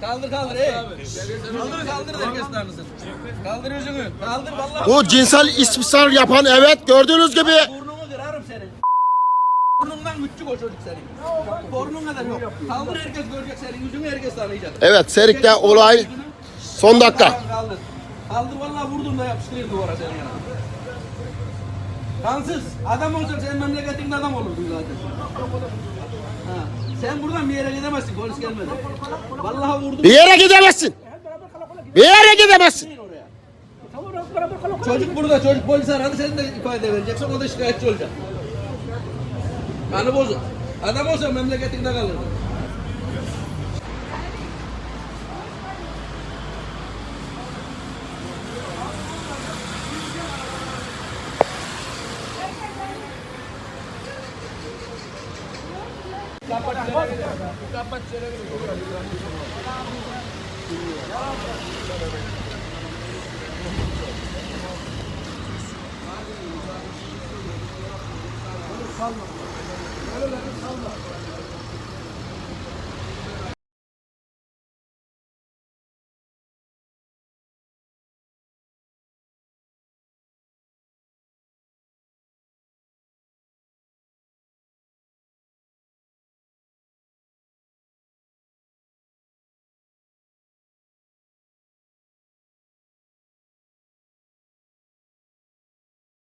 Kaldır kaldır ey. Kaldır kaldır herkes tanısın. Kaldır yüzünü. Kaldır vallahi. Bu cinsel istismar yapan evet gördüğünüz gibi Burnunu kırarım senin. Burnundan küçük o çocuk senin. Burnun kadar yok. Kaldır herkes görecek senin yüzünü herkes tanıyacak. evet Serik'te olay son dakika. Kaldır. Kaldır vallahi vurdum da yapıştırayım duvara senin yanına. Kansız. Adam olsan sen memleketinde adam olurdun zaten. Ha. Sen buradan bir yere gidemezsin polis gelmeden. Vallahi vurdum. Bir yere gidemezsin. Bir yere gidemezsin. Çocuk burada, çocuk polis aradı, sen de ifade vereceksin, o da şikayetçi olacak. Kanı bozuk. Adam olsa memleketinde kalır. Salma. Böyle salma.